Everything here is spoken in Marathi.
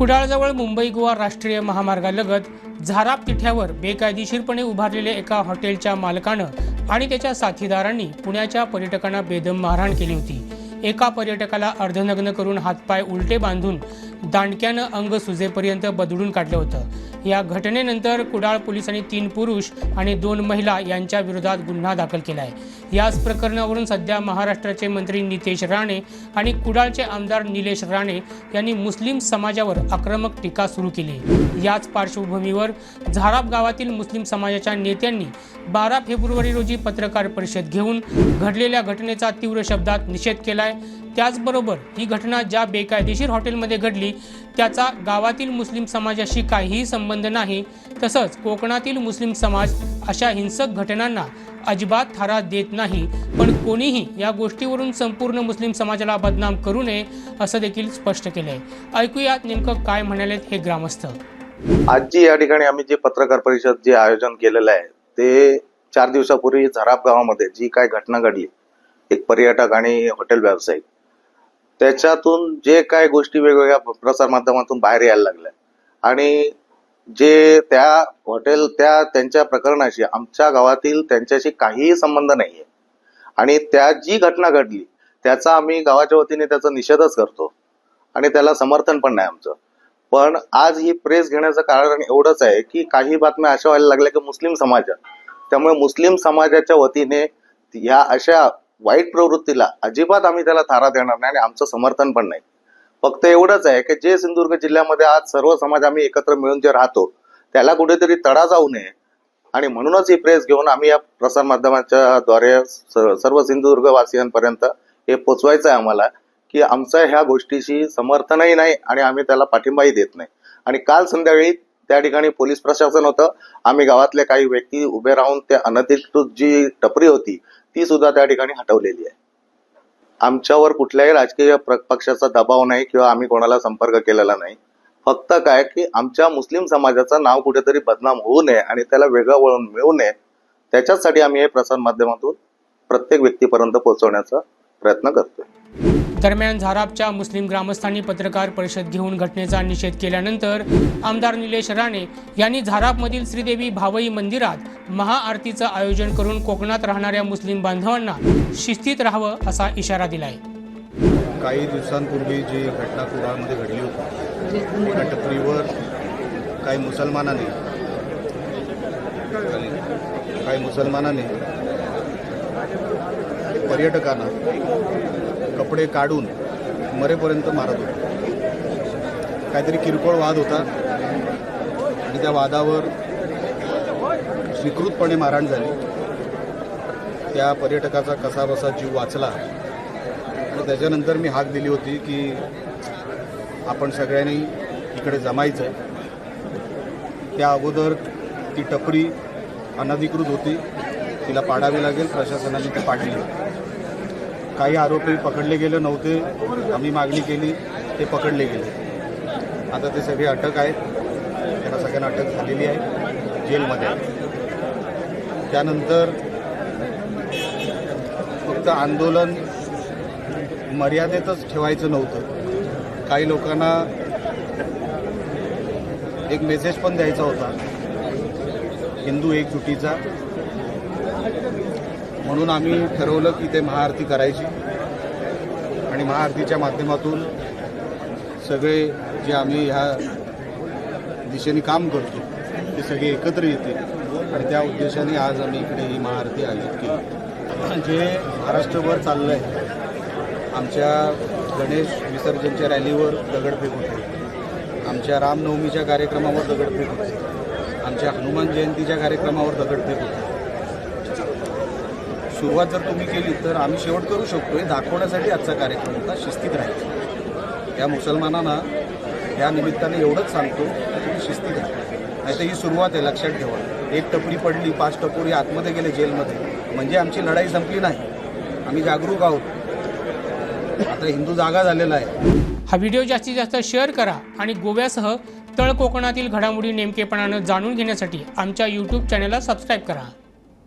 कुडाळजवळ मुंबई गोवा राष्ट्रीय महामार्गालगत झाराप तिठ्यावर बेकायदेशीरपणे उभारलेल्या एका हॉटेलच्या मालकानं आणि त्याच्या साथीदारांनी पुण्याच्या पर्यटकांना बेदम मारहाण केली होती. एका पर्यटकाला अर्धनग्न करून हातपाय उलटे बांधून दांडक्यानं अंग सुजेपर्यंत बदलून काढलं होतं. या घटनेनंतर कुडाळ पोलिसांनी तीन पुरुष आणि दोन महिला यांच्या विरोधात गुन्हा दाखल केला आहे याच प्रकरणावरून सध्या महाराष्ट्राचे मंत्री नितेश राणे आणि कुडाळचे आमदार निलेश राणे यांनी मुस्लिम समाजावर आक्रमक टीका सुरू केली. याच पार्श्वभूमीवर झाराप गावातील मुस्लिम समाजाच्या नेत्यांनी बारा फेब्रुवारी रोजी पत्रकार परिषद घेऊन घडलेल्या घटनेचा तीव्र शब्दात निषेध केलाय. त्याचबरोबर ही घटना ज्या बेकायदेशीर हॉटेलमध्ये घडली त्याचा गावातील मुस्लिम समाजाशी काहीही संबंध नाही. तसंच कोकणातील मुस्लिम समाज अशा हिंसक घटनांना अजिबात थारा देत नाही. पण कोणीही या गोष्टीवरून संपूर्ण मुस्लिम समाजाला बदनाम करू नये असं देखील स्पष्ट केलंय. ऐकूयात नेमकं काय म्हणालेत हे ग्रामस्थ. आज जी या ठिकाणी आम्ही जे पत्रकार परिषद जे आयोजन केलेलं आहे ते चार दिवसापूर्वी झराप गावामध्ये जी काय घटना घडली एक पर्यटक आणि हॉटेल व्यावसायिक. त्याच्यातून जे काय गोष्टी वेगवेगळ्या प्रसार माध्यमातून बाहेर यायला लागल्या. आणि जे त्या हॉटेल त्या त्यांच्या प्रकरणाशी आमच्या गावातील त्यांच्याशी काहीही संबंध नाही आहे आणि त्या जी घटना घडली त्याचा आम्ही गावाच्या वतीने त्याचा निषेधच करतो. आणि त्याला समर्थन पण नाही आमचं. पण आज ही प्रेस घेण्याचं कारण एवढंच आहे की काही बातम्या अशा व्हायला लागल्या की मुस्लिम समाज त्यामुळे मुस्लिम समाजाच्या वतीने ह्या अशा वाईट प्रवृत्तीला अजिबात आम्ही त्याला थारा देणार नाही आणि आमचं समर्थन पण नाही. फक्त एवढंच आहे की जे सिंधुदुर्ग जिल्ह्यामध्ये आज सर्व समाज आम्ही एकत्र मिळून जे राहतो त्याला कुठेतरी तडा जाऊ नये आणि म्हणूनच ही प्रेस घेऊन आम्ही या प्रसार माध्यमाच्या द्वारे सर्व सिंधुदुर्ग वासियांपर्यंत हे पोचवायचं आहे आम्हाला की आमचं ह्या गोष्टीशी समर्थनही नाही आणि आम्ही त्याला पाठिंबाही देत नाही. आणि काल संध्याकाळी त्या ठिकाणी पोलीस प्रशासन होतं. आम्ही गावातले काही व्यक्ती उभे राहून त्या अनधिकृत जी टपरी होती ती सुद्धा त्या ठिकाणी हटवलेली आहे. आमच्यावर कुठल्याही राजकीय प्र- पक्षाचा दबाव नाही किंवा आम्ही कोणाला संपर्क केलेला नाही. फक्त काय की आमच्या मुस्लिम समाजाचं नाव कुठेतरी बदनाम होऊ नये आणि त्याला वेगळं वळण मिळू नये त्याच्याचसाठी आम्ही हे प्रसार माध्यमातून प्रत्येक व्यक्तीपर्यंत पोहोचवण्याचा प्रयत्न करतोय. दरम्यान झारापच्या मुस्लिम ग्रामस्थांनी पत्रकार परिषद घेऊन घटनेचा निषेध केल्यानंतर आमदार निलेश राणे यांनी झारापमधील श्रीदेवी भावई मंदिरात महाआरतीचं आयोजन करून कोकणात राहणाऱ्या मुस्लिम बांधवांना शिस्तीत राहावं असा इशारा दिलाय. काही दिवसांपूर्वी जी घटना कुडाळमध्ये घडली होती त्या टपरीवर काही मुसलमानाने काही मुसलमानाने पर्यटकांना कपडे काढून मरेपर्यंत मारत होते. काहीतरी किरकोळ वाद होता. आणि त्या वादावर स्वीकृतपणे मारहाण झाली. त्या पर्यटकाचा कसाबसा जीव वाचला. आणि त्याच्यानंतर मी हाक दिली होती की आपण सगळ्यांनी इकडे जमायचं आहे त्या अगोदर ती टपरी अनधिकृत होती. तिला पाडावी लागेल प्रशासनाने ती पाडली. काही आरोपी पकडले गेले नव्हते. आम्ही मागणी केली ते पकडले गेले. आता ते सगळे अटक आहेत. त्यांना सगळ्यांना अटक झालेली आहे. जेलमध्ये त्यानंतर फक्त आंदोलन मर्यादेतच ठेवायचं नव्हतं. काही लोकांना एक मेसेज पण द्यायचा होता. हिंदू एकजुटीचा. म्हणून आम्ही ठरवलं की ते महाआरती करायची. आणि महाआरतीच्या माध्यमातून सगळे जे आम्ही ह्या दिशेने काम करतो ते सगळे एकत्र येतील. आणि त्या उद्देशाने आज आम्ही इकडे ही महाआरती आयोजित केली. जे महाराष्ट्रभर चाललं आहे आमच्या गणेश विसर्जनच्या रॅलीवर दगडफेक होते. आमच्या रामनवमीच्या कार्यक्रमावर दगडफेक होते. आमच्या हनुमान जयंतीच्या कार्यक्रमावर दगडफेक होते. सुरुवात जर तुम्ही केली तर आम्ही शेवट करू शकतो हे दाखवण्यासाठी आजचा कार्यक्रम होता शिस्तीत राहायचा. त्या मुसलमानांना या निमित्ताने एवढंच सांगतो की तुम्ही शिस्तीत राहा. नाही तर ही सुरुवात आहे लक्षात ठेवा. एक टपरी पडली पाच टपोरी आतमध्ये गेले जेलमध्ये. म्हणजे आमची लढाई संपली नाही. आम्ही जागरूक आहोत. आता हिंदू जागा झालेला आहे. हा व्हिडिओ जास्तीत जास्त शेअर करा आणि गोव्यासह तळ कोकणातील घडामोडी नेमकेपणानं जाणून घेण्यासाठी आमच्या यूट्यूब चॅनलला सबस्क्राईब करा.